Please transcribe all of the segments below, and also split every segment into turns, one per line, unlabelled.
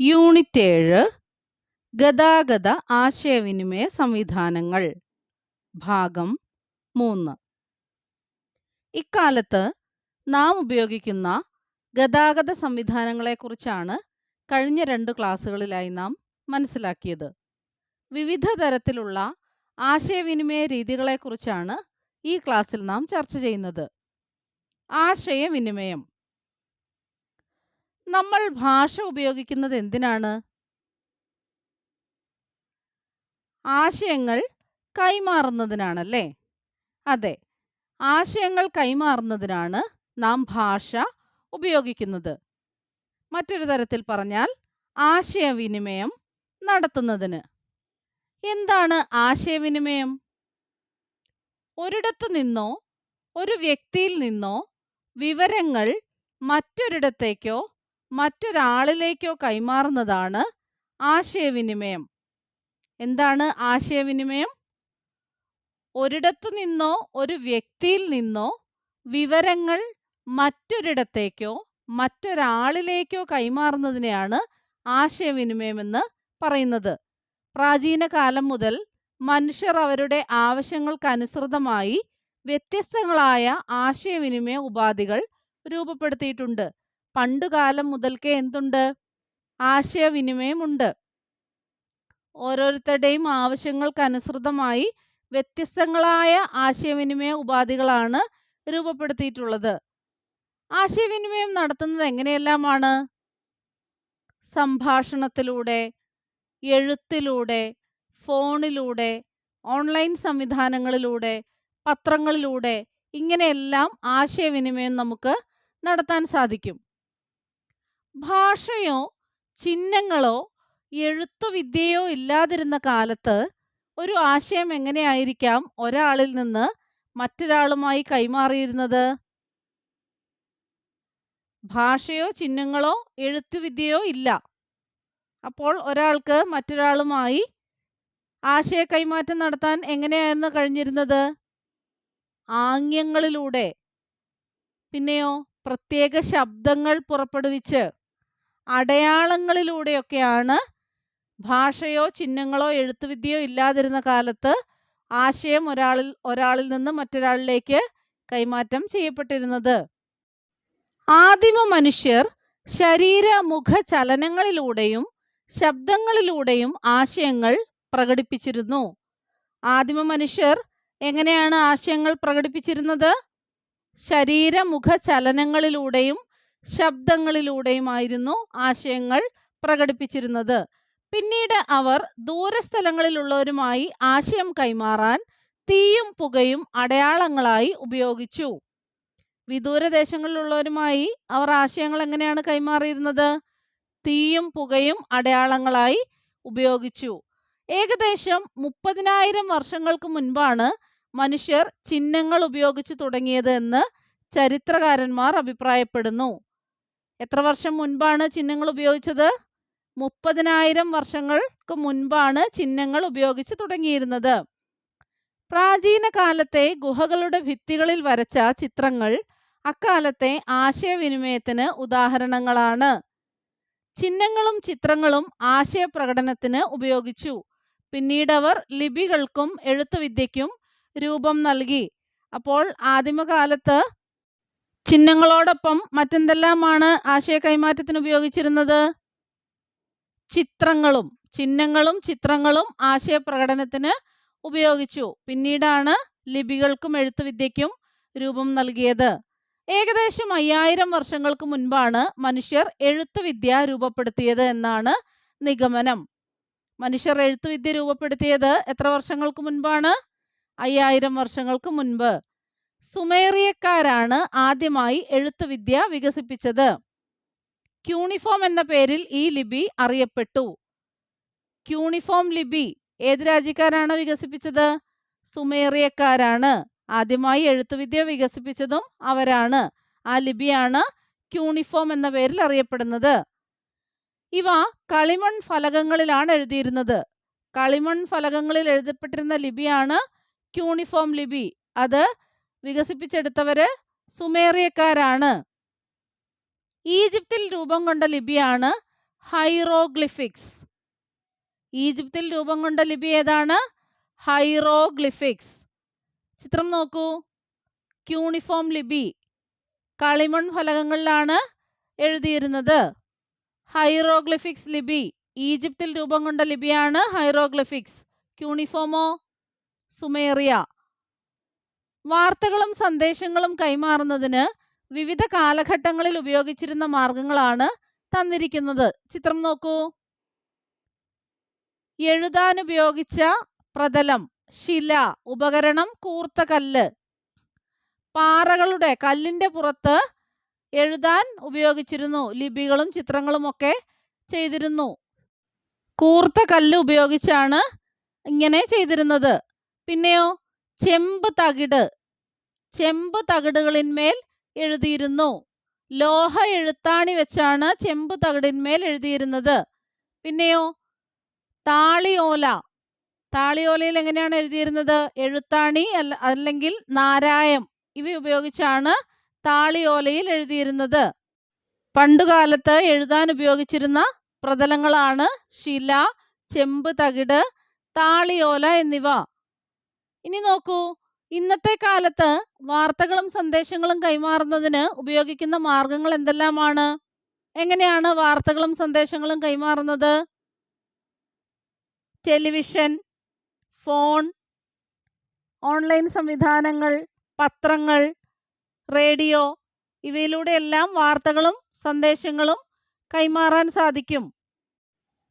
Unit ഏഴ് ഗതാഗത ആശയവിനിമയ സംവിധാനങ്ങൾ. ഭാഗം മൂന്ന്. ഇക്കാലത്ത് നാം ഉപയോഗിക്കുന്ന ഗതാഗത സംവിധാനങ്ങളെക്കുറിച്ചാണ് കഴിഞ്ഞ രണ്ട് ക്ലാസ്സുകളിലായി നാം മനസ്സിലാക്കിയത്. വിവിധ തരത്തിലുള്ള ആശയവിനിമയ രീതികളെക്കുറിച്ചാണ് ഈ ക്ലാസ്സിൽ നാം ചർച്ച ചെയ്യുന്നത്. ആശയവിനിമയം. നമ്മൾ ഭാഷ ഉപയോഗിക്കുന്നത് എന്തിനാണ്? ആശയങ്ങൾ കൈമാറുന്നതിനാണല്ലേ? അതെ ആശയങ്ങൾ കൈമാറുന്നതിനാണ് നാം ഭാഷ ഉപയോഗിക്കുന്നത്. മറ്റൊരു തരത്തിൽ പറഞ്ഞാൽ ആശയവിനിമയം നടത്തുന്നതിന്. എന്താണ് ആശയവിനിമയം? ഒരിടത്തു നിന്നോ ഒരു വ്യക്തിയിൽ നിന്നോ വിവരങ്ങൾ മറ്റൊരിടത്തേക്കോ മറ്റൊരാളിലേക്കോ കൈമാറുന്നതാണ് ആശയവിനിമയം. എന്താണ് ആശയവിനിമയം? ഒരിടത്തു നിന്നോ ഒരു വ്യക്തിയിൽ നിന്നോ വിവരങ്ങൾ മറ്റൊരിടത്തേക്കോ മറ്റൊരാളിലേക്കോ കൈമാറുന്നതിനെയാണ് ആശയവിനിമയമെന്ന് പറയുന്നത്. പ്രാചീന കാലം മുതൽ മനുഷ്യർ അവരുടെ ആവശ്യങ്ങൾക്കനുസൃതമായി വ്യത്യസ്തങ്ങളായ ആശയവിനിമയ ഉപാധികൾ രൂപപ്പെടുത്തിയിട്ടുണ്ട്. പണ്ടുകാലം മുതൽക്കേ എന്തുണ്ട്? ആശയവിനിമയമുണ്ട്. ഓരോരുത്തരുടെയും ആവശ്യങ്ങൾക്കനുസൃതമായി വ്യത്യസ്തങ്ങളായ ആശയവിനിമയ ഉപാധികളാണ് രൂപപ്പെടുത്തിയിട്ടുള്ളത്. ആശയവിനിമയം നടത്തുന്നത് എങ്ങനെയെല്ലാമാണ്? സംഭാഷണത്തിലൂടെ എഴുത്തിലൂടെ ഫോണിലൂടെ ഓൺലൈൻ സംവിധാനങ്ങളിലൂടെ പത്രങ്ങളിലൂടെ ഇങ്ങനെയെല്ലാം ആശയവിനിമയം നമുക്ക് നടത്താൻ സാധിക്കും. ഭാഷയോ ചിഹ്നങ്ങളോ എഴുത്തുവിദ്യയോ ഇല്ലാതിരുന്ന കാലത്ത് ഒരു ആശയം എങ്ങനെയായിരിക്കാം ഒരാളിൽ നിന്ന് മറ്റൊരാളുമായി കൈമാറിയിരുന്നത്? ഭാഷയോ ചിഹ്നങ്ങളോ എഴുത്തുവിദ്യയോ ഇല്ല. അപ്പോൾ ഒരാൾക്ക് മറ്റൊരാളുമായി ആശയ കൈമാറ്റം നടത്താൻ എങ്ങനെയായിരുന്നു കഴിഞ്ഞിരുന്നത്? ആംഗ്യങ്ങളിലൂടെ. പിന്നെയോ പ്രത്യേക ശബ്ദങ്ങൾ പുറപ്പെടുവിച്ച്. അടയാളങ്ങളിലൂടെയൊക്കെയാണ് ഭാഷയോ ചിഹ്നങ്ങളോ എഴുത്തുവിദ്യയോ ഇല്ലാതിരുന്ന കാലത്ത് ആശയം ഒരാളിൽ ഒരാളിൽ നിന്ന് മറ്റൊരാളിലേക്ക് കൈമാറ്റം ചെയ്യപ്പെട്ടിരുന്നത്. ആദിമ മനുഷ്യർ ശരീര മുഖ ചലനങ്ങളിലൂടെയും ശബ്ദങ്ങളിലൂടെയും ആശയങ്ങൾ പ്രകടിപ്പിച്ചിരുന്നു. ആദിമ മനുഷ്യർ എങ്ങനെയാണ് ആശയങ്ങൾ പ്രകടിപ്പിച്ചിരുന്നത്? ശരീര മുഖ ചലനങ്ങളിലൂടെയും ശബ്ദങ്ങളിലൂടെയുമായിരുന്നു ആശയങ്ങൾ പ്രകടിപ്പിച്ചിരുന്നത്. പിന്നീട് അവർ ദൂരസ്ഥലങ്ങളിലുള്ളവരുമായി ആശയം കൈമാറാൻ തീയും പുകയും അടയാളങ്ങളായി ഉപയോഗിച്ചു. വിദൂരദേശങ്ങളിലുള്ളവരുമായി അവർ ആശയങ്ങൾ എങ്ങനെയാണ് കൈമാറിയിരുന്നത്? തീയും പുകയും അടയാളങ്ങളായി ഉപയോഗിച്ചു. ഏകദേശം മുപ്പതിനായിരം വർഷങ്ങൾക്ക് മുൻപാണ് മനുഷ്യർ ചിഹ്നങ്ങൾ ഉപയോഗിച്ച് തുടങ്ങിയത് എന്ന് ചരിത്രകാരന്മാർ അഭിപ്രായപ്പെടുന്നു. എത്ര വർഷം മുൻപാണ് ചിഹ്നങ്ങൾ ഉപയോഗിച്ചത്? മുപ്പതിനായിരം വർഷങ്ങൾക്ക് മുൻപാണ് ചിഹ്നങ്ങൾ ഉപയോഗിച്ച് തുടങ്ങിയിരുന്നത്. പ്രാചീന കാലത്തെ ഗുഹകളുടെ ഭിത്തികളിൽ വരച്ച ചിത്രങ്ങൾ അക്കാലത്തെ ആശയവിനിമയത്തിന് ഉദാഹരണങ്ങളാണ്. ചിഹ്നങ്ങളും ചിത്രങ്ങളും ആശയപ്രകടനത്തിന് ഉപയോഗിച്ചു. പിന്നീട് അവർ ലിപികൾക്കും എഴുത്തുവിദ്യയ്ക്കും രൂപം നൽകി. അപ്പോൾ ആദിമകാലത്ത് ചിഹ്നങ്ങളോടൊപ്പം മറ്റെന്തെല്ലാമാണ് ആശയ കൈമാറ്റത്തിന് ഉപയോഗിച്ചിരുന്നത്? ചിത്രങ്ങളും ചിഹ്നങ്ങളും ചിത്രങ്ങളും ആശയ പ്രകടനത്തിന് ഉപയോഗിച്ചു. പിന്നീടാണ് ലിപികൾക്കും എഴുത്തുവിദ്യയ്ക്കും രൂപം നൽകിയത്. ഏകദേശം അയ്യായിരം വർഷങ്ങൾക്ക് മുൻപാണ് മനുഷ്യർ എഴുത്തുവിദ്യ രൂപപ്പെടുത്തിയത് എന്നാണ് നിഗമനം. മനുഷ്യർ എഴുത്തുവിദ്യ രൂപപ്പെടുത്തിയത് എത്ര വർഷങ്ങൾക്ക് മുൻപാണ്? അയ്യായിരം വർഷങ്ങൾക്ക് മുൻപ്. സുമേറിയക്കാരാണ് ആദ്യമായി എഴുത്തുവിദ്യ വികസിപ്പിച്ചത്. ക്യൂണിഫോം എന്ന പേരിൽ ഈ ലിപി അറിയപ്പെട്ടു. ക്യൂണിഫോം ലിപി ഏത് രാജ്യക്കാരാണ് വികസിപ്പിച്ചത്? സുമേറിയക്കാരാണ് ആദ്യമായി എഴുത്തുവിദ്യ വികസിപ്പിച്ചതും അവരാണ്. ആ ലിപിയാണ് ക്യൂണിഫോം എന്ന പേരിൽ അറിയപ്പെടുന്നത്. ഇവ കളിമൺ ഫലകങ്ങളിലാണ് എഴുതിയിരുന്നത്. കളിമൺ ഫലകങ്ങളിൽ എഴുതപ്പെട്ടിരുന്ന ലിപിയാണ് ക്യൂണിഫോം ലിപി. അത് വികസിപ്പിച്ചെടുത്തവര് സുമേറിയക്കാരാണ്. ഈജിപ്തിൽ രൂപം കൊണ്ട ലിപിയാണ് ഹൈറോഗ്ലിഫിക്സ്. ഈജിപ്തിൽ രൂപം കൊണ്ട ലിപി ഏതാണ്? ഹൈറോഗ്ലിഫിക്സ്. ചിത്രം നോക്കൂ. ക്യൂണിഫോം ലിപി. കളിമൺ ഫലകങ്ങളിലാണ് എഴുതിയിരുന്നത്. ഹൈറോഗ്ലിഫിക്സ് ലിപി. ഈജിപ്തിൽ രൂപം കൊണ്ട ലിപിയാണ് ഹൈറോഗ്ലിഫിക്സ്. ക്യൂണിഫോമോ? സുമേറിയ. വാർത്തകളും സന്ദേശങ്ങളും കൈമാറുന്നതിന് വിവിധ കാലഘട്ടങ്ങളിൽ ഉപയോഗിച്ചിരുന്ന മാർഗങ്ങളാണ് തന്നിരിക്കുന്നത്. ചിത്രം നോക്കൂ. എഴുതാൻ ഉപയോഗിച്ച പ്രതലം ശില ഉപകരണം കൂർത്ത കല്ല് പാറകളുടെ കല്ലിന്റെ പുറത്ത് എഴുതാൻ ഉപയോഗിച്ചിരുന്നു. ലിപികളും ചിത്രങ്ങളും ഒക്കെ ചെയ്തിരുന്നു. കൂർത്ത കല്ല് ഉപയോഗിച്ചാണ് ഇങ്ങനെ ചെയ്തിരുന്നത്. പിന്നെയോ ചെമ്പ് തകിട് ചെമ്പ് തകിടുകളിന്മേൽ എഴുതിയിരുന്നു. ലോഹ എഴുത്താണി വെച്ചാണ് ചെമ്പ് തകിടിന്മേൽ എഴുതിയിരുന്നത്. പിന്നെയോ താളിയോല. താളിയോലയിൽ എങ്ങനെയാണ് എഴുതിയിരുന്നത്? എഴുത്താണി അല്ല അല്ലെങ്കിൽ നാരായം. ഇവ ഉപയോഗിച്ചാണ് താളിയോലയിൽ എഴുതിയിരുന്നത്. പണ്ടുകാലത്ത് എഴുതാൻ ഉപയോഗിച്ചിരുന്ന പ്രതലങ്ങളാണ് ശില ചെമ്പ് തകിട് താളിയോല എന്നിവ. ഇനി നോക്കൂ. ഇന്നത്തെ കാലത്ത് വാർത്തകളും സന്ദേശങ്ങളും കൈമാറുന്നതിന് ഉപയോഗിക്കുന്ന മാർഗങ്ങൾ എന്തെല്ലാമാണ്? എങ്ങനെയാണ് വാർത്തകളും സന്ദേശങ്ങളും കൈമാറുന്നത്? ടെലിവിഷൻ ഫോൺ ഓൺലൈൻ സംവിധാനങ്ങൾ പത്രങ്ങൾ റേഡിയോ ഇവയിലൂടെയെല്ലാം വാർത്തകളും സന്ദേശങ്ങളും കൈമാറാൻ സാധിക്കും.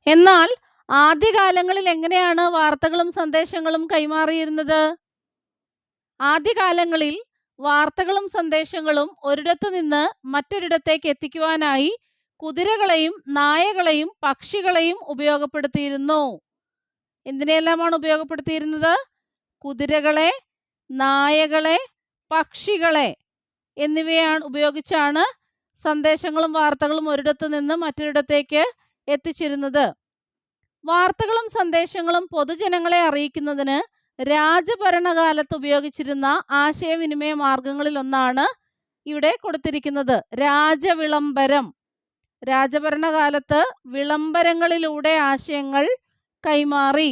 എന്നാൽ ആദ്യകാലങ്ങളിൽ എങ്ങനെയാണ് വാർത്തകളും സന്ദേശങ്ങളും കൈമാറിയിരുന്നത്? ആദ്യകാലങ്ങളിൽ വാർത്തകളും സന്ദേശങ്ങളും ഒരിടത്തു നിന്ന് മറ്റൊരിടത്തേക്ക് എത്തിക്കുവാനായി കുതിരകളെയും നായകളെയും പക്ഷികളെയും ഉപയോഗപ്പെടുത്തിയിരുന്നു. എന്തിനെല്ലാമാണ് ഉപയോഗപ്പെടുത്തിയിരുന്നത്? കുതിരകളെ നായകളെ പക്ഷികളെ എന്നിവയാണ് ഉപയോഗിച്ചാണ് സന്ദേശങ്ങളും വാർത്തകളും ഒരിടത്തു നിന്ന് മറ്റൊരിടത്തേക്ക് എത്തിച്ചിരുന്നത്. വാർത്തകളും സന്ദേശങ്ങളും പൊതുജനങ്ങളെ അറിയിക്കുന്നതിന് രാജഭരണകാലത്ത് ഉപയോഗിച്ചിരുന്ന ആശയവിനിമയ മാർഗങ്ങളിൽ ഒന്നാണ് ഇവിടെ കൊടുത്തിരിക്കുന്നത് രാജവിളംബരം. രാജഭരണകാലത്ത് വിളംബരങ്ങളിലൂടെ ആശയങ്ങൾ കൈമാറി.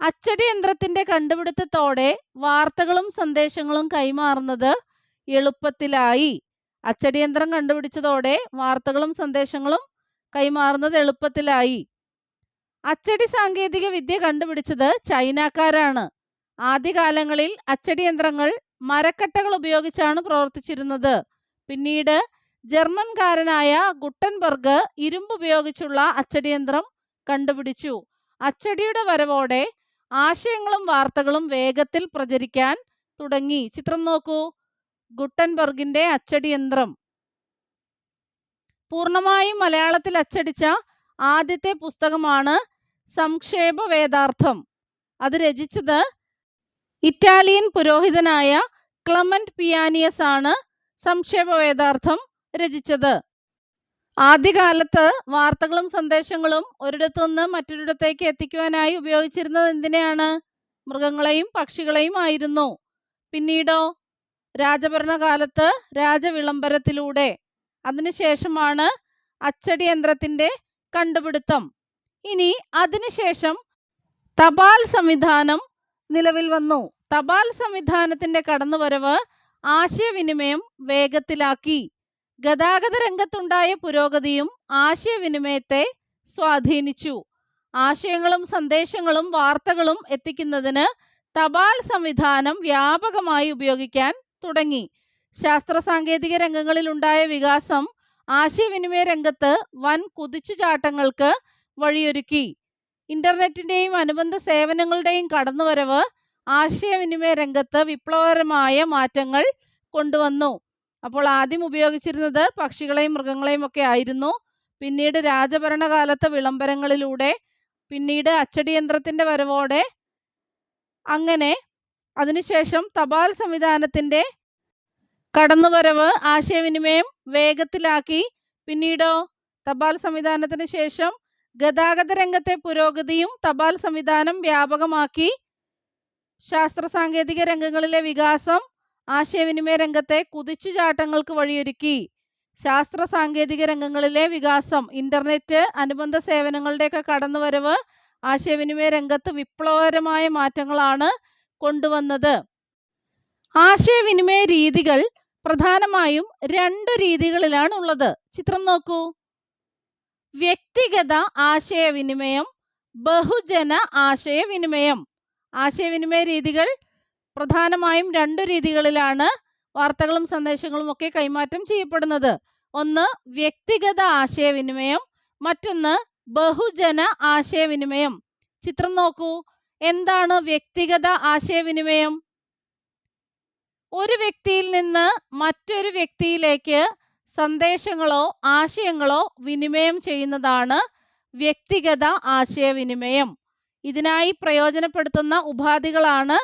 അച്ചടി യന്ത്രത്തിന്റെ കണ്ടുപിടുത്തത്തോടെ വാർത്തകളും സന്ദേശങ്ങളും കൈമാറുന്നത് എളുപ്പത്തിലായി. അച്ചടിയന്ത്രം കണ്ടുപിടിച്ചതോടെ വാർത്തകളും സന്ദേശങ്ങളും കൈമാറുന്നത് എളുപ്പത്തിലായി. അച്ചടി സാങ്കേതിക വിദ്യ കണ്ടുപിടിച്ചത് ചൈനക്കാരാണ്. ആദ്യകാലങ്ങളിൽ അച്ചടി യന്ത്രങ്ങൾ മരക്കട്ടകൾ ഉപയോഗിച്ചാണ് പ്രവർത്തിച്ചിരുന്നത്. പിന്നീട് ജർമ്മൻകാരനായ ഗുട്ടൻബർഗ് ഇരുമ്പ് ഉപയോഗിച്ചുള്ള അച്ചടി യന്ത്രം കണ്ടുപിടിച്ചു. അച്ചടിയുടെ വരവോടെ ആശയങ്ങളും വാർത്തകളും വേഗത്തിൽ പ്രചരിക്കാൻ തുടങ്ങി. ചിത്രം നോക്കൂ. ഗുട്ടൻബർഗിന്റെ അച്ചടി യന്ത്രം. പൂർണമായും മലയാളത്തിൽ അച്ചടിച്ച ആദ്യത്തെ പുസ്തകമാണ് സംക്ഷേപ വേദാർത്ഥം അത് രചിച്ചത് ഇറ്റാലിയൻ പുരോഹിതനായ ക്ലമന്റ് പിയാനിയസ് ആണ് സംക്ഷേപ വേദാർത്ഥം രചിച്ചത്. ആദ്യകാലത്ത് വാർത്തകളും സന്ദേശങ്ങളും ഒരിടത്തു നിന്ന് മറ്റൊരിടത്തേക്ക് എത്തിക്കുവാനായി ഉപയോഗിച്ചിരുന്നത് എന്തിനെയാണ്? മൃഗങ്ങളെയും പക്ഷികളെയും ആയിരുന്നു. പിന്നീടോ? രാജഭരണകാലത്ത് രാജവിളംബരത്തിലൂടെ. അതിനുശേഷമാണ് അച്ചടി യന്ത്രത്തിന്റെ കണ്ടുപിടുത്തം. ഇനി അതിനുശേഷം തപാൽ സംവിധാനം നിലവിൽ വന്നു. തപാൽ സംവിധാനത്തിന്റെ കടന്നുവരവ് ആശയവിനിമയം വേഗത്തിലാക്കി. ഗതാഗത രംഗത്തുണ്ടായ പുരോഗതിയും ആശയവിനിമയത്തെ സ്വാധീനിച്ചു. ആശയങ്ങളും സന്ദേശങ്ങളും വാർത്തകളും എത്തിക്കുന്നതിന് തപാൽ സംവിധാനം വ്യാപകമായി ഉപയോഗിക്കാൻ തുടങ്ങി. ശാസ്ത്ര സാങ്കേതിക രംഗങ്ങളിൽ ഉണ്ടായ വികാസം ആശയവിനിമയ രംഗത്ത് വൻ കുതിച്ചുചാട്ടങ്ങൾക്ക് വഴിയൊരുക്കി. ഇന്റർനെറ്റിന്റെയും അനുബന്ധ സേവനങ്ങളുടെയും കടന്നുവരവ് ആശയവിനിമയ രംഗത്ത് വിപ്ലവകരമായ മാറ്റങ്ങൾ കൊണ്ടുവന്നു. അപ്പോൾ ആദ്യം ഉപയോഗിച്ചിരുന്നത് പക്ഷികളെയും മൃഗങ്ങളെയും ഒക്കെ ആയിരുന്നു. പിന്നീട് രാജഭരണകാലത്ത് വിളംബരങ്ങളിലൂടെ പിന്നീട് അച്ചടിയന്ത്രത്തിന്റെ വരവോടെ. അങ്ങനെ അതിനുശേഷം തപാൽ സംവിധാനത്തിന്റെ കടന്നുവരവ് ആശയവിനിമയം വേഗത്തിലാക്കി. പിന്നീടോ തപാൽ സംവിധാനത്തിന് ശേഷം ഗതാഗത രംഗത്തെ പുരോഗതിയും തപാൽ സംവിധാനം വ്യാപകമാക്കി. ശാസ്ത്ര സാങ്കേതിക രംഗങ്ങളിലെ വികാസം ആശയവിനിമയ രംഗത്തെ കുതിച്ചുചാട്ടങ്ങൾക്ക് വഴിയൊരുക്കി. ശാസ്ത്ര സാങ്കേതിക രംഗങ്ങളിലെ വികാസം ഇന്റർനെറ്റ് അനുബന്ധ സേവനങ്ങളുടെയൊക്കെ കടന്നുവരവ് ആശയവിനിമയ രംഗത്ത് വിപ്ലവകരമായ മാറ്റങ്ങളാണ് കൊണ്ടുവന്നത്. ആശയവിനിമയ രീതികൾ പ്രധാനമായും രണ്ട് രീതികളിലാണ് ഉള്ളത്. ചിത്രം നോക്കൂ. വ്യക്തിഗത ആശയവിനിമയം ബഹുജന ആശയവിനിമയം. ആശയവിനിമയ രീതികൾ പ്രധാനമായും രണ്ട് രീതികളിലാണ് വാർത്തകളും സന്ദേശങ്ങളും ഒക്കെ കൈമാറ്റം ചെയ്യപ്പെടുന്നത്. ഒന്ന് വ്യക്തിഗത ആശയവിനിമയം. മറ്റൊന്ന് ബഹുജന ആശയവിനിമയം. ചിത്രം നോക്കൂ. എന്താണ് വ്യക്തിഗത ആശയവിനിമയം? ഒരു വ്യക്തിയിൽ നിന്ന് മറ്റൊരു വ്യക്തിയിലേക്ക് സന്ദേശങ്ങളോ ആശയങ്ങളോ വിനിമയം ചെയ്യുന്നതാണ് വ്യക്തിഗത ആശയവിനിമയം. ഇതിനായി പ്രയോജനപ്പെടുത്തുന്ന ഉപാധികളാണ്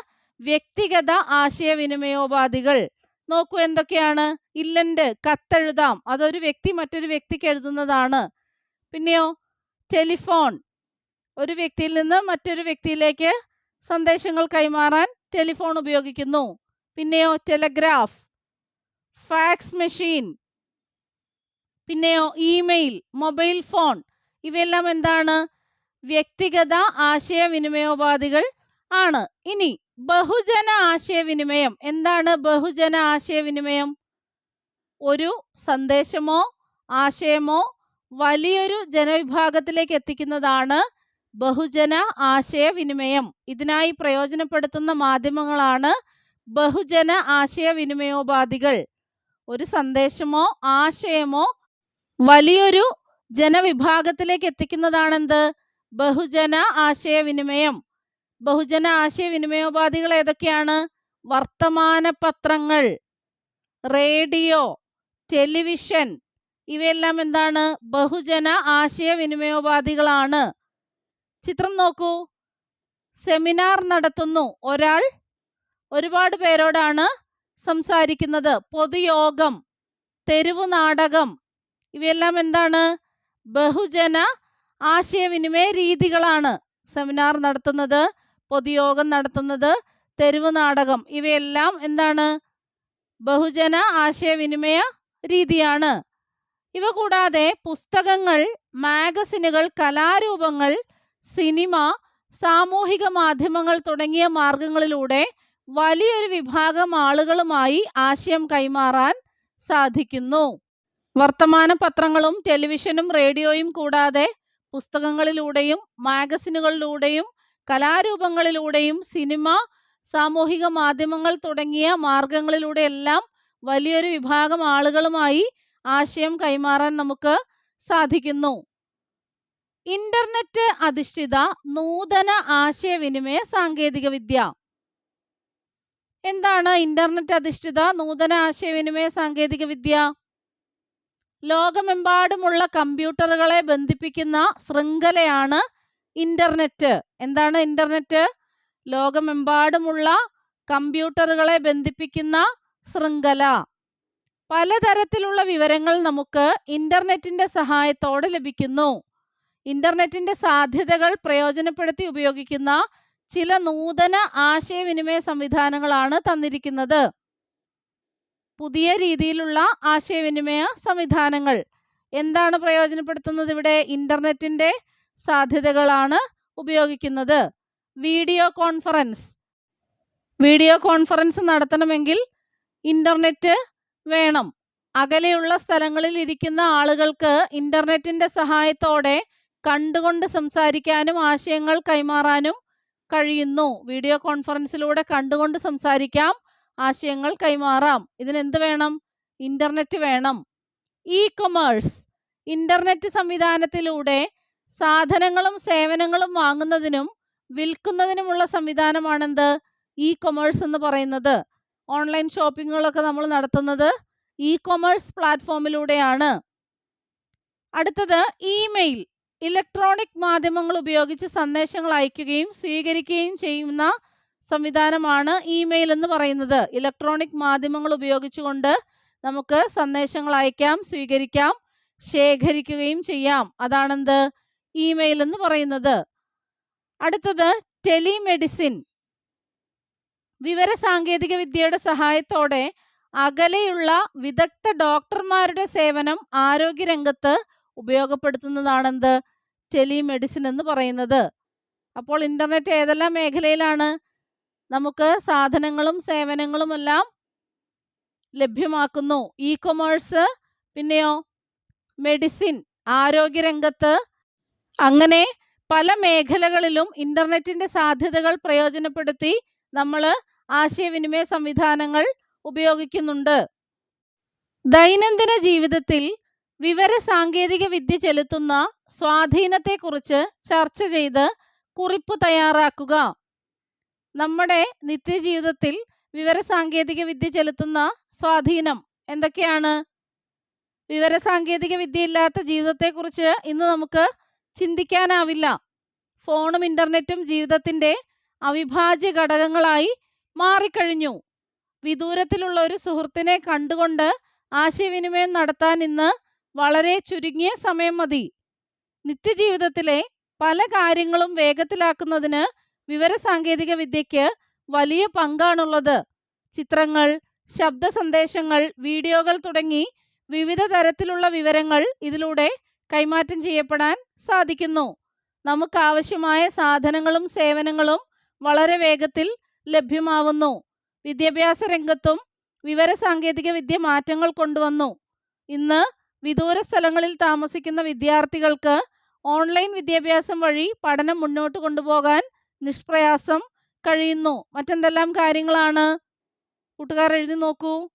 വ്യക്തിഗത ആശയവിനിമയോപാധികൾ. നോക്കൂ എന്തൊക്കെയാണ്? ഇല്ലന്റ് കത്തെഴുതാം. അതൊരു വ്യക്തി മറ്റൊരു വ്യക്തിക്ക് എഴുതുന്നതാണ്. പിന്നെയോ ടെലിഫോൺ. ഒരു വ്യക്തിയിൽ നിന്ന് മറ്റൊരു വ്യക്തിയിലേക്ക് സന്ദേശങ്ങൾ കൈമാറാൻ ടെലിഫോൺ ഉപയോഗിക്കുന്നു. പിന്നെയോ ടെലഗ്രാഫ്. Fax machine. പിന്നെയോ ഇമെയിൽ മൊബൈൽ ഫോൺ ഇവയെല്ലാം എന്താണ്? വ്യക്തിഗത ആശയവിനിമയോപാധികൾ ആണ്. ഇനി ബഹുജന ആശയവിനിമയം. എന്താണ് ബഹുജന ആശയവിനിമയം? ഒരു സന്ദേശമോ ആശയമോ വലിയൊരു ജനവിഭാഗത്തിലേക്ക് എത്തിക്കുന്നതാണ് ബഹുജന ആശയവിനിമയം. ഇതിനായി പ്രയോജനപ്പെടുത്തുന്ന മാധ്യമങ്ങളാണ് ബഹുജന ആശയവിനിമയോപാധികൾ. ഒരു സന്ദേശമോ ആശയമോ വലിയൊരു ജനവിഭാഗത്തിലേക്ക് എത്തിക്കുന്നതാണെന്ത്? ബഹുജന ആശയവിനിമയം. ബഹുജന ആശയവിനിമയോപാധികൾ ഏതൊക്കെയാണ്? വർത്തമാന പത്രങ്ങൾ റേഡിയോ ടെലിവിഷൻ ഇവയെല്ലാം എന്താണ്? ബഹുജന ആശയവിനിമയോപാധികളാണ്. ചിത്രം നോക്കൂ. സെമിനാർ നടത്തുന്നു. ഒരാൾ ഒരുപാട് പേരോടാണ് സംസാരിക്കുന്നത്. പൊതുയോഗം തെരുവു നാടകം ഇവയെല്ലാം എന്താണ്? ബഹുജന ആശയവിനിമയ രീതികളാണ് സെമിനാർ നടത്തുന്നത് പൊതുയോഗം നടത്തുന്നത് തെരുവ് നാടകം. ഇവയെല്ലാം എന്താണ്? ബഹുജന ആശയവിനിമയ രീതിയാണ്. ഇവ കൂടാതെ പുസ്തകങ്ങൾ മാഗസിനുകൾ കലാരൂപങ്ങൾ സിനിമ സാമൂഹിക മാധ്യമങ്ങൾ തുടങ്ങിയ മാർഗങ്ങളിലൂടെ വലിയൊരു വിഭാഗം ആളുകളുമായി ആശയം കൈമാറാൻ സാധിക്കുന്നു. വർത്തമാന പത്രങ്ങളും ടെലിവിഷനും റേഡിയോയും കൂടാതെ പുസ്തകങ്ങളിലൂടെയും മാഗസിനുകളിലൂടെയും കലാരൂപങ്ങളിലൂടെയും സിനിമ സാമൂഹിക മാധ്യമങ്ങൾ തുടങ്ങിയ മാർഗങ്ങളിലൂടെയെല്ലാം വലിയൊരു വിഭാഗം ആളുകളുമായി ആശയം കൈമാറാൻ നമുക്ക് സാധിക്കുന്നു. ഇന്റർനെറ്റ് അധിഷ്ഠിത നൂതന ആശയവിനിമയ സാങ്കേതിക വിദ്യ എന്താണ് ഇന്റർനെറ്റ് അധിഷ്ഠിത നൂതന ആശയവിനിമയ സാങ്കേതിക വിദ്യ ലോകമെമ്പാടുമുള്ള കമ്പ്യൂട്ടറുകളെ ബന്ധിപ്പിക്കുന്ന ശൃംഖലയാണ് ഇന്റർനെറ്റ്. എന്താണ് ഇന്റർനെറ്റ്? ലോകമെമ്പാടുമുള്ള കമ്പ്യൂട്ടറുകളെ ബന്ധിപ്പിക്കുന്ന ശൃംഖല. പലതരത്തിലുള്ള വിവരങ്ങൾ നമുക്ക് ഇന്റർനെറ്റിന്റെ സഹായത്തോടെ ലഭിക്കുന്നു. ഇന്റർനെറ്റിന്റെ സാധ്യതകൾ പ്രയോജനപ്പെടുത്തി ഉപയോഗിക്കുന്ന ചില നൂതന ആശയവിനിമയ സംവിധാനങ്ങളാണ് തന്നിരിക്കുന്നത്. പുതിയ രീതിയിലുള്ള ആശയവിനിമയ സംവിധാനങ്ങൾ എന്താണ് പ്രയോജനപ്പെടുത്തുന്നത് ഇവിടെ? ഇന്റർനെറ്റിന്റെ സാധ്യതകളാണ് ഉപയോഗിക്കുന്നത്. Video conference. വീഡിയോ കോൺഫറൻസ് നടത്തണമെങ്കിൽ ഇന്റർനെറ്റ് വേണം. അകലെയുള്ള സ്ഥലങ്ങളിൽ ഇരിക്കുന്ന ആളുകൾക്ക് ഇന്റർനെറ്റിന്റെ സഹായത്തോടെ കണ്ടുകൊണ്ട് സംസാരിക്കാനും ആശയങ്ങൾ കൈമാറാനും കഴിയുന്നു. വീഡിയോ കോൺഫറൻസിലൂടെ കണ്ടുകൊണ്ട് സംസാരിക്കാം. ആശയങ്ങൾ കൈമാറാം. ഇതിനെന്ത് വേണം? ഇന്റർനെറ്റ് വേണം. ഇ കൊമേഴ്സ് ഇന്റർനെറ്റ് സംവിധാനത്തിലൂടെ സാധനങ്ങളും സേവനങ്ങളും വാങ്ങുന്നതിനും വിൽക്കുന്നതിനുമുള്ള സംവിധാനമാണെന്ത്? ഇ കൊമേഴ്സ് എന്ന് പറയുന്നത്. ഓൺലൈൻ ഷോപ്പിങ്ങുകളൊക്കെ നമ്മൾ നടത്തുന്നത് ഇ കൊമേഴ്സ് പ്ലാറ്റ്ഫോമിലൂടെയാണ് അടുത്തത് ഇമെയിൽ ഇലക്ട്രോണിക് മാധ്യമങ്ങൾ ഉപയോഗിച്ച് സന്ദേശങ്ങൾ അയക്കുകയും സ്വീകരിക്കുകയും ചെയ്യുന്ന സംവിധാനമാണ് ഇമെയിൽ എന്ന് പറയുന്നത്. ഇലക്ട്രോണിക് മാധ്യമങ്ങൾ ഉപയോഗിച്ചുകൊണ്ട് നമുക്ക് സന്ദേശങ്ങൾ അയക്കാം സ്വീകരിക്കാം ശേഖരിക്കുകയും ചെയ്യാം. അതാണെന്ത്? ഇമെയിൽ എന്ന് പറയുന്നത്. അടുത്തത് ടെലിമെഡിസിൻ. വിവര സാങ്കേതിക വിദ്യയുടെ സഹായത്തോടെ അകലെയുള്ള വിദഗ്ധ ഡോക്ടർമാരുടെ സേവനം ആരോഗ്യരംഗത്ത് ഉപയോഗപ്പെടുത്തുന്നതാണെന്ത്? ടെലിമെഡിസിൻ എന്ന് പറയുന്നത്. അപ്പോൾ ഇന്റർനെറ്റ് ഏതെല്ലാം മേഖലയിലാണ്? നമുക്ക് സാധനങ്ങളും സേവനങ്ങളും എല്ലാം ലഭ്യമാക്കുന്നു. ഇ കൊമേഴ്സ് പിന്നെയോ മെഡിസിൻ ആരോഗ്യരംഗത്ത് അങ്ങനെ പല മേഖലകളിലും ഇന്റർനെറ്റിന്റെ സാധ്യതകൾ പ്രയോജനപ്പെടുത്തി നമ്മൾ ആശയവിനിമയ സംവിധാനങ്ങൾ ഉപയോഗിക്കുന്നുണ്ട്. ദൈനംദിന ജീവിതത്തിൽ വിവര സാങ്കേതിക വിദ്യ ചെലുത്തുന്ന സ്വാധീനത്തെക്കുറിച്ച് ചർച്ച ചെയ്ത് കുറിപ്പ് തയ്യാറാക്കുക. നമ്മുടെ നിത്യജീവിതത്തിൽ വിവര സാങ്കേതിക വിദ്യ ചെലുത്തുന്ന സ്വാധീനം എന്തൊക്കെയാണ്? വിവര സാങ്കേതിക വിദ്യ ഇല്ലാത്ത ജീവിതത്തെക്കുറിച്ച് ഇന്ന് നമുക്ക് ചിന്തിക്കാനാവില്ല. ഫോണും ഇന്റർനെറ്റും ജീവിതത്തിന്റെ അവിഭാജ്യ ഘടകങ്ങളായി മാറിക്കഴിഞ്ഞു. വിദൂരത്തിലുള്ള ഒരു സുഹൃത്തിനെ കണ്ടുകൊണ്ട് ആശയവിനിമയം നടത്താൻ ഇന്ന് വളരെ ചുരുങ്ങിയ സമയം മതി. നിത്യജീവിതത്തിലെ പല കാര്യങ്ങളും വേഗത്തിലാക്കുന്നതിന് വിവര സാങ്കേതിക വിദ്യയ്ക്ക് വലിയ പങ്കാണുള്ളത്. ചിത്രങ്ങൾ ശബ്ദ സന്ദേശങ്ങൾ വീഡിയോകൾ തുടങ്ങി വിവിധ തരത്തിലുള്ള വിവരങ്ങൾ ഇതിലൂടെ കൈമാറ്റം ചെയ്യപ്പെടാൻ സാധിക്കുന്നു. നമുക്ക് ആവശ്യമായ സാധനങ്ങളും സേവനങ്ങളും വളരെ വേഗത്തിൽ ലഭ്യമാവുന്നു. വിദ്യാഭ്യാസ രംഗത്തും വിവര സാങ്കേതിക വിദ്യ മാറ്റങ്ങൾ കൊണ്ടുവന്നു. ഇന്ന് വിദൂര സ്ഥലങ്ങളിൽ താമസിക്കുന്ന വിദ്യാർത്ഥികൾക്ക് ഓൺലൈൻ വിദ്യാഭ്യാസം വഴി പഠനം മുന്നോട്ട് കൊണ്ടുപോകാൻ നിഷ്പ്രയാസം കഴിയുന്നു. മറ്റെന്തെല്ലാം കാര്യങ്ങളാണ്? കൂട്ടുകാർ എഴുതി നോക്കൂ.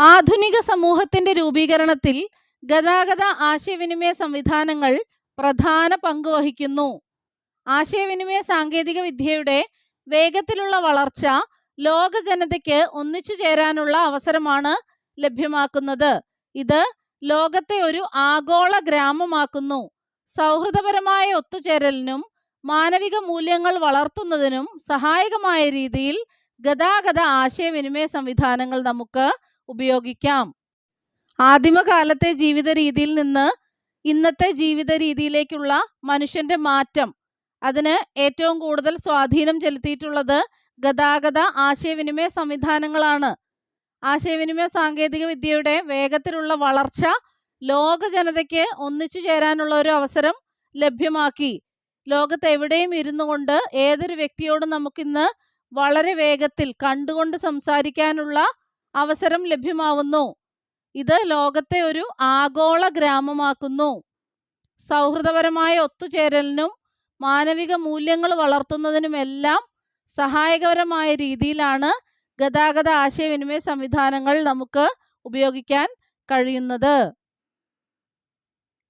ആധുനിക സമൂഹത്തിന്റെ രൂപീകരണത്തിൽ ഗതാഗത ആശയവിനിമയ സംവിധാനങ്ങൾ പ്രധാന പങ്ക് വഹിക്കുന്നു. ആശയവിനിമയ സാങ്കേതിക വിദ്യയുടെ വേഗത്തിലുള്ള വളർച്ച ലോക ജനതയ്ക്ക് ഒന്നിച്ചു ചേരാനുള്ള അവസരമാണ് ലഭ്യമാക്കുന്നത്. ഇത് ലോകത്തെ ഒരു ആഗോള ഗ്രാമമാക്കുന്നു. സൗഹൃദപരമായ ഒത്തുചേരലിനും മാനവിക മൂല്യങ്ങൾ വളർത്തുന്നതിനും സഹായകമായ രീതിയിൽ ഗതാഗത ആശയവിനിമയ സംവിധാനങ്ങൾ നമുക്ക് ഉപയോഗിക്കാം. ആദിമകാലത്തെ ജീവിത രീതിയിൽ നിന്ന് ഇന്നത്തെ ജീവിത രീതിയിലേക്കുള്ള മനുഷ്യന്റെ മാറ്റം. അതിന് ഏറ്റവും കൂടുതൽ സ്വാധീനം ചെലുത്തിയിട്ടുള്ളത് ഗതാഗത ആശയവിനിമയ സംവിധാനങ്ങളാണ്. ആശയവിനിമയ സാങ്കേതിക വിദ്യയുടെ വേഗത്തിലുള്ള വളർച്ച ലോക ജനതയ്ക്ക് ഒന്നിച്ചു ചേരാനുള്ള ഒരു അവസരം ലഭ്യമാക്കി. ലോകത്ത് എവിടെയും ഇരുന്നു കൊണ്ട് ഏതൊരു വ്യക്തിയോടും നമുക്കിന്ന് വളരെ വേഗത്തിൽ കണ്ടുകൊണ്ട് സംസാരിക്കാനുള്ള അവസരം ലഭ്യമാവുന്നു. ഇത് ലോകത്തെ ഒരു ആഗോള ഗ്രാമമാക്കുന്നു. സൗഹൃദപരമായ ഒത്തുചേരലിനും മാനവിക മൂല്യങ്ങൾ വളർത്തുന്നതിനുമെല്ലാം സഹായകപരമായ രീതിയിലാണ് ഗതാഗത ആശയവിനിമയ സംവിധാനങ്ങൾ നമുക്ക് ഉപയോഗിക്കാൻ കഴിയുന്നത്.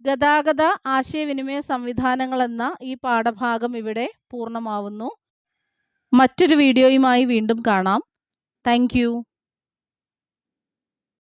ഗതാഗത ആശയവിനിമയ സംവിധാനങ്ങൾ എന്ന ഈ പാഠഭാഗം ഇവിടെ പൂർണമാവുന്നു. മറ്റൊരു വീഡിയോയുമായി വീണ്ടും കാണാം. താങ്ക്